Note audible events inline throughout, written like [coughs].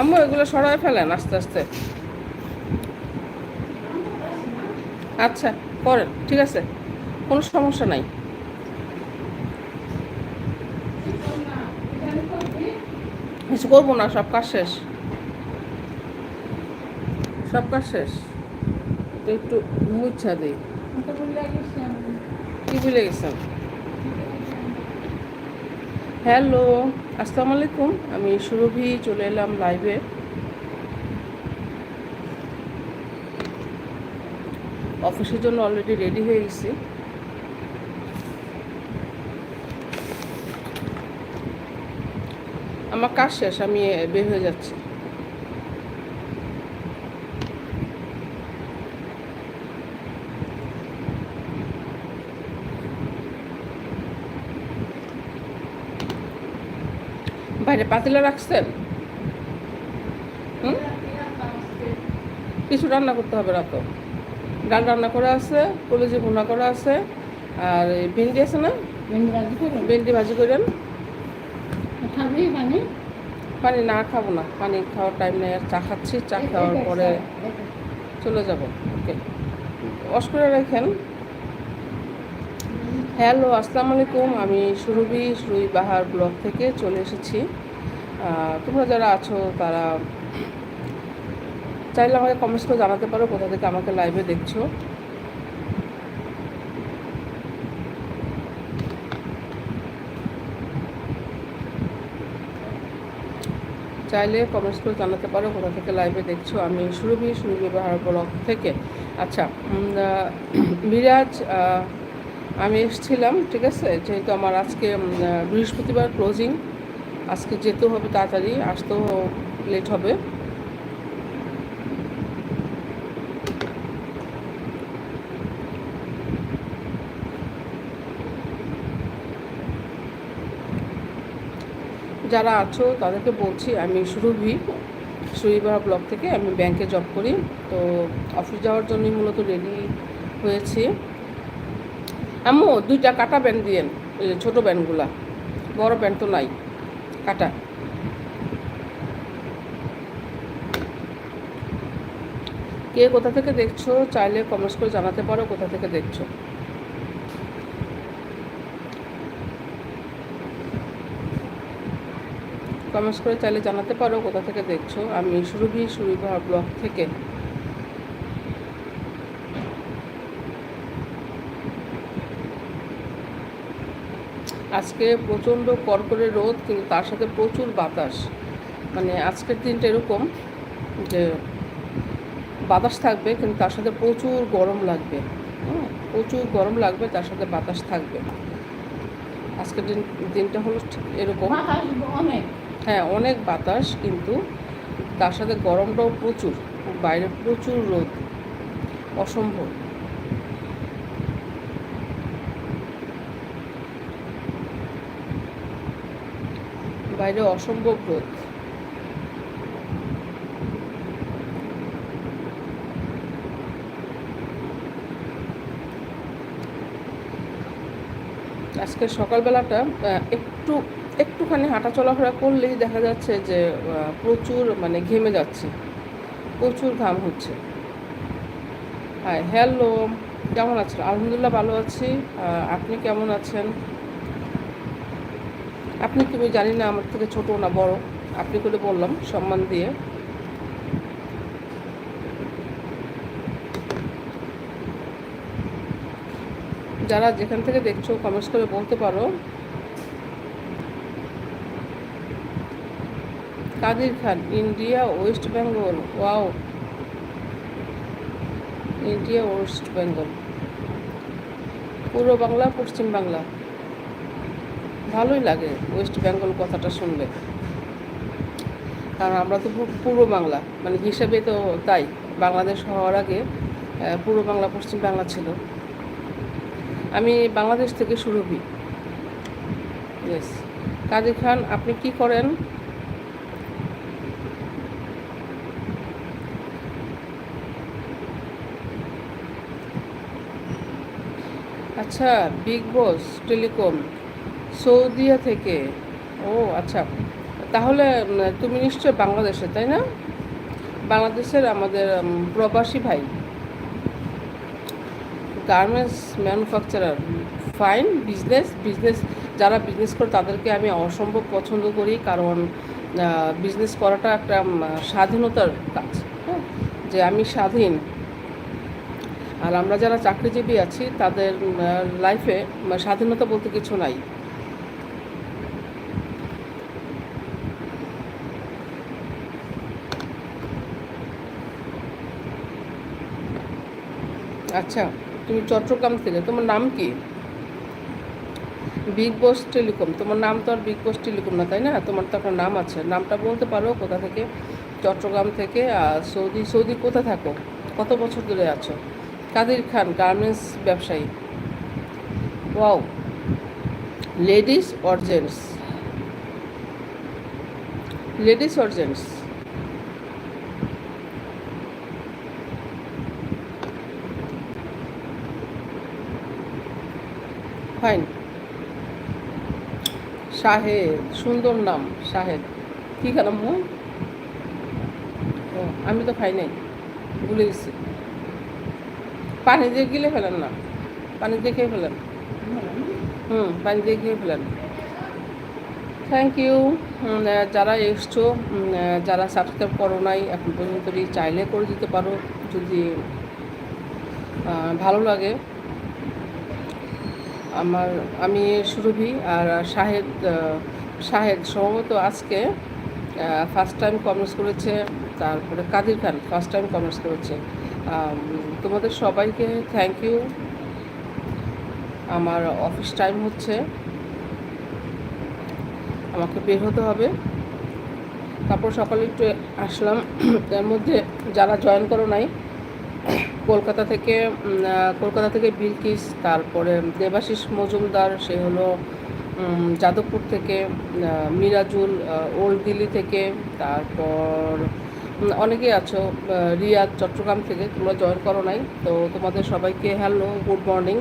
আম্মু এগুলো সরাই ফেলেন আস্তে আস্তে। আচ্ছা করেন ঠিক আছে। কোনো সমস্যা নাই। কিছু করব না সব কাজ শেষ। সব কাজ শেষ। একটু মুচ্ছা দিই। কি ভুলে গেছেন? হ্যালো, আসসালামু আলাইকুম। আমি সুরভি, চলে এলাম লাইভে অফিসের জন্য অলরেডি রেডি হয়ে গেছি। আমার কাজ শেষ, আমি বের হয়ে যাচ্ছি। বাইরে পাতিলা রাখছেন? হুম? কিছু রান্না করতে হবে না তো ডাল রান্না করা আছে কলেজে ভুনা করা আছে আর ভেন্ডি আছে না? ভেন্ডি ভাজি করেন। পানি? না খাব না পানি খাওয়ার টাইম নেই আর চা খাচ্ছি চা খাওয়ার পরে চলে যাব ওকে। ওয়াশ করে রাখেন। হ্যালো আসসালামু আলাইকুম আমি সুরভি সুরভি বাহার ব্লগ থেকে চলে এসেছি। তোমরা যারা আছো, তারা চাইলে আমাকে কমেন্টস করে জানাতে পারো, কোথা থেকে আমাকে লাইভে দেখছ। চাইলে কমেন্টস করে জানাতে পারো, কোথা থেকে লাইভে দেখছ। আমি সুরভি সুরভি বাহার ব্লগ থেকে। আচ্ছা [clears throat] মিরাজ আমি এসেছিলাম, ঠিক আছে? যেহেতু আমার আজকে বৃহস্পতিবার ক্লোজিং আজকে যেতেও হবে তাড়াতাড়ি, আসতেও লেট হবে। যারা আছো, তাদেরকে বলছি, আমি সুরভি সুরিবাহা ব্লক থেকে আমি ব্যাংকে জব করি। তো অফিস যাওয়ার জন্যই মূলত রেডি হয়েছি। আম্মু, দুইটা কাটা ব্যান্ড দিয়েন ছোটো ব্যান্ডগুলা বড় ব্যান্ড তো নাই। কাটা। কে কোথা থেকে দেখছ, চাইলে কমেন্টস করে জানাতে পারো কোথা থেকে দেখছ। কমেন্টস করে চাইলে জানাতে পারো কোথা থেকে দেখছ। আমি সুরভি, সুরভা ব্লগ থেকে। আজকে প্রচণ্ড কড়কড়ে রোদ কিন্তু তার সাথে প্রচুর বাতাস। মানে আজকের দিনটা এরকম যে বাতাস থাকবে কিন্তু তার সাথে প্রচুর গরম লাগবে। প্রচুর গরম লাগবে তার সাথে বাতাস থাকবে। আজকের দিন দিনটা হলো ঠিক এরকম। হ্যাঁ অনেক বাতাস কিন্তু তার সাথে গরমটাও প্রচুর। বাইরে প্রচুর রোদ। অসম্ভব। বাইরে অসম্ভব রোদ। আজকে সকালবেলাটা একটু, একটুখানি হাঁটা চলাফেরা করলেই দেখা যাচ্ছে যে প্রচুর মানে ঘেমে যাচ্ছে। প্রচুর ঘাম হচ্ছে। হ্যাঁ হ্যালো কেমন আছেন? আলহামদুলিল্লাহ ভালো আছি। আপনি কেমন আছেন? আপনি তুমি জানি না, আমার থেকে ছোট না বড়। আপনি করে বললাম, সম্মান দিয়ে। যারা যেখান থেকে দেখছ কমেন্টস করে বলতে পারো। Kadir Khan? India, West Bengal. Wow. India, West Bengal. পূর্ব বাংলা, পশ্চিম বাংলা। ভালোই লাগে ওয়েস্ট বেঙ্গল কথাটা শুনলে। কারণ আমরা তো পূর্ব বাংলা মানে হিসাবে তো তাই, বাংলাদেশ হওয়ার আগে পূর্ব বাংলা, পশ্চিম বাংলা ছিল। আমি বাংলাদেশ থেকে সুরভি। ইয়েস কাদির খান, আপনি কি করেন? আচ্ছা বিগ বস, টেলিকম। সৌদিয়া থেকে। ও আচ্ছা। তাহলে তুমি নিশ্চয় বাংলাদেশে, তাই না? বাংলাদেশের আমাদের প্রবাসী ভাই। Garments manufacturer. Fine, business business, যারা বিজনেস করে তাদেরকে আমি অসম্ভব পছন্দ করি, কারণ বিজনেস করাটা একটা স্বাধীনতার কাজ হ্যাঁ? যে আমি স্বাধীন। আর আমরা যারা চাকরিজীবী আছি, তাদের লাইফে স্বাধীনতা বলতে কিছু নাই। আচ্ছা তুমি চট্টগ্রাম থেকে তোমার নাম কি? বিগ বস টেলিকম তোমার নাম তো আর বিগ বস টেলিকম না, তাই না? তোমার তো একটা নাম আছে, নামটা বলতে পারো কোথা থেকে? চট্টগ্রাম থেকে, আর সৌদি সৌদি কোথায় থাকো? কত বছর ধরে আছো? কাদির খান গার্মেন্টস ব্যবসায়ী। Wow ladies or gents ladies or gents fine Shahed, সুন্দর নাম, শাহেদ। কী কেন মো? আমি তো খাই নাই, ভুলে গেছি। পানি দিয়ে গিলে ফেলেন না পানি দিয়ে খেয়ে ফেলেন। হুম পানি দিয়ে খেয়ে ফেলেন থ্যাংক ইউ যারা এসছো যারা সাবস্ক্রাইব করো নাই, এখন পর্যন্ত চাইলে করে দিতে পারো। যদি ভালো লাগে আমার আমি সুরভি আর শাহেদ শাহেদ সম্ভবত আজকে ফার্স্ট টাইম কমেন্টস করেছে, তারপরে Kadir Khan first time comments করেছে। তোমাদের সবাইকে থ্যাংক ইউ আমার অফিস টাইম হচ্ছে। আমাকে বের হতে হবে। তারপর সকালে একটু আসলাম। [clears throat] এর মধ্যে যারা জয়েন করো নাই কলকাতা থেকে কলকাতা থেকে বিলকিস, তারপরে দেবাশিস মজুমদার, সে হলো যাদবপুর থেকে মিরাজুল ওল্ড দিল্লি থেকে, তারপর অনেকেই আছো রিয়াদ চট্টগ্রাম থেকে, তোমরা জয়েন করো নাই, তো তোমাদের সবাইকে হ্যালো গুড মর্নিং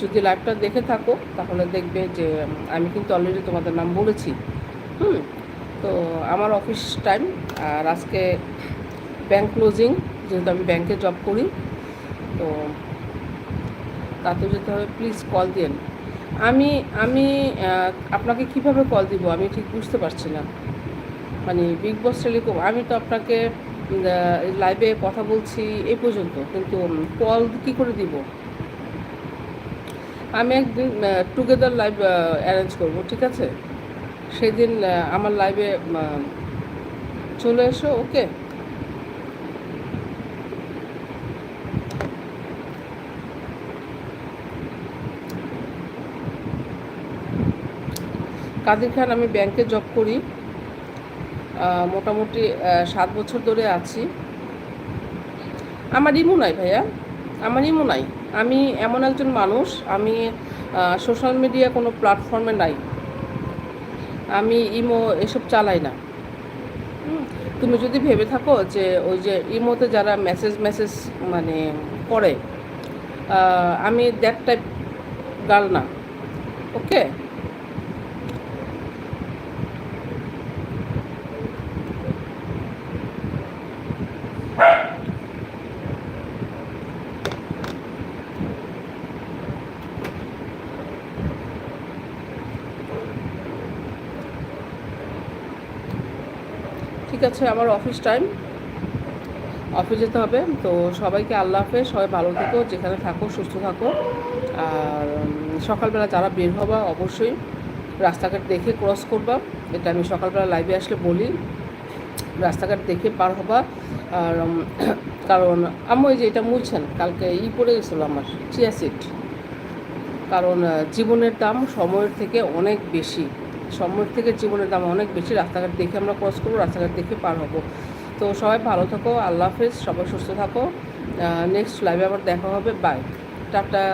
যদি লাইভটা দেখে থাকো, তাহলে দেখবে যে, আমি কিন্তু অলরেডি তোমাদের নাম বলেছি। হুম, তো আমার অফিস টাইম আর আজকে ব্যাংক ক্লোজিং যেহেতু আমি ব্যাংকে জব করি, তো তাতে যেতে হবে প্লিজ কল দিন আমি আমি আপনাকে কীভাবে কল দিব আমি ঠিক বুঝতে পারছি না। মানে বিগ বস টেলিকম আমি তো আপনাকে লাইভে কথা বলছি এই পর্যন্ত, কিন্তু কল কি করে দিব? আমি একদিন টুগেদার লাইভ অ্যারেঞ্জ করব, ঠিক আছে? সেদিন আমার লাইভে চলে এসো ওকে কাদির খান আমি ব্যাংকে জব করি। মোটামুটি সাত বছর ধরে আছি। আমার ইমো নাই ভাইয়া। আমার ইমো নাই। আমি এমন একজন মানুষ, আমি সোশ্যাল মিডিয়া কোনো প্ল্যাটফর্মে নাই। আমি ইমো এসব চালাই না। তুমি যদি ভেবে থাকো যে ওই যে ইমোতে যারা মেসেজ মেসেজ মানে করে আমি দ্যাট টাইপ গার্ল না। ওকে ঠিক আছে, আমার অফিস টাইম অফিস যেতে হবে, তো সবাইকে আল্লাহ হাফেজ, সবাই ভালো থেকো, যেখানে থাকো, সুস্থ থাকো। আর সকালবেলা যারা বের হবা, অবশ্যই রাস্তাঘাট দেখে ক্রস করবা। এটা আমি সকালবেলা লাইভে আসলে বলি। রাস্তাঘাট দেখে পার হবা। আর [coughs] কারণ আমি যে এটা মুছছেন কালকে ই পড়ে গেছিল আমার, চিয়া কারণ জীবনের দাম সময়ের থেকে অনেক বেশি। সময়ের থেকে জীবনের দাম অনেক বেশি। রাস্তাঘাট দেখে আমরা ক্রস করব, রাস্তাঘাট দেখে পার হব। তো সবাই ভালো থাকো, আল্লাহ হাফেজ, সবাই সুস্থ থাকো। নেক্সট লাইভে আবার দেখা হবে। Bye tata.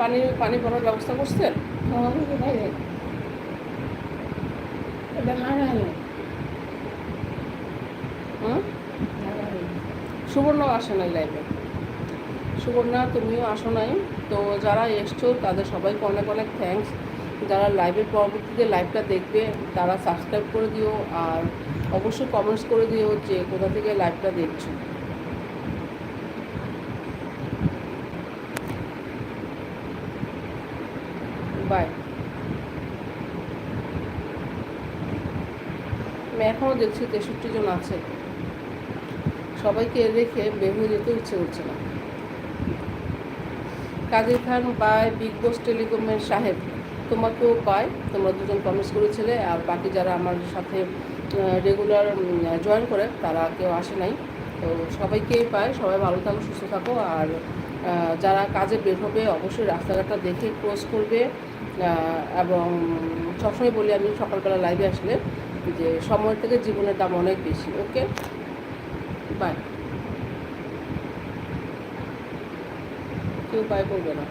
পানি পানি ভরার ব্যবস্থা করছেন? সুবর্ণ আসে নাই লাইভে সুবর্ণা, তুমিও আসো নাই। তো যারা এসছো, তাদের সবাইকে অনেক অনেক থ্যাঙ্কস যারা লাইভের পরবর্তীতে লাইভটা দেখবে, তারা সাবস্ক্রাইব করে দিও আর অবশ্যই কমেন্টস করে দিও যে কোথা থেকে লাইভটা দেখছ। বাই আমি এখনও দেখছি তেষট্টি জন আছে। সবাইকে রেখে বের যেতে ইচ্ছে করছে না। কাদের খান বাই বিগ বস টেলিকমের সাহেব, তোমাকেও পায়। তোমরা দুজন কমেন্টস করেছিলে, আর বাকি যারা আমার সাথে রেগুলার জয়েন করে, তারা কেউ আসে নাই। তো সবাইকেই পায়। সবাই ভালো থাকো, সুস্থ থাকো। আর যারা কাজে বের হবে, অবশ্যই রাস্তাঘাটটা দেখে ক্রস করবে। এবং সবসময় বলি আমি, সকালবেলা লাইভে আসলে যে সময় থেকে জীবনের দাম অনেক বেশি ওকে বাই কেউ বাই করবে না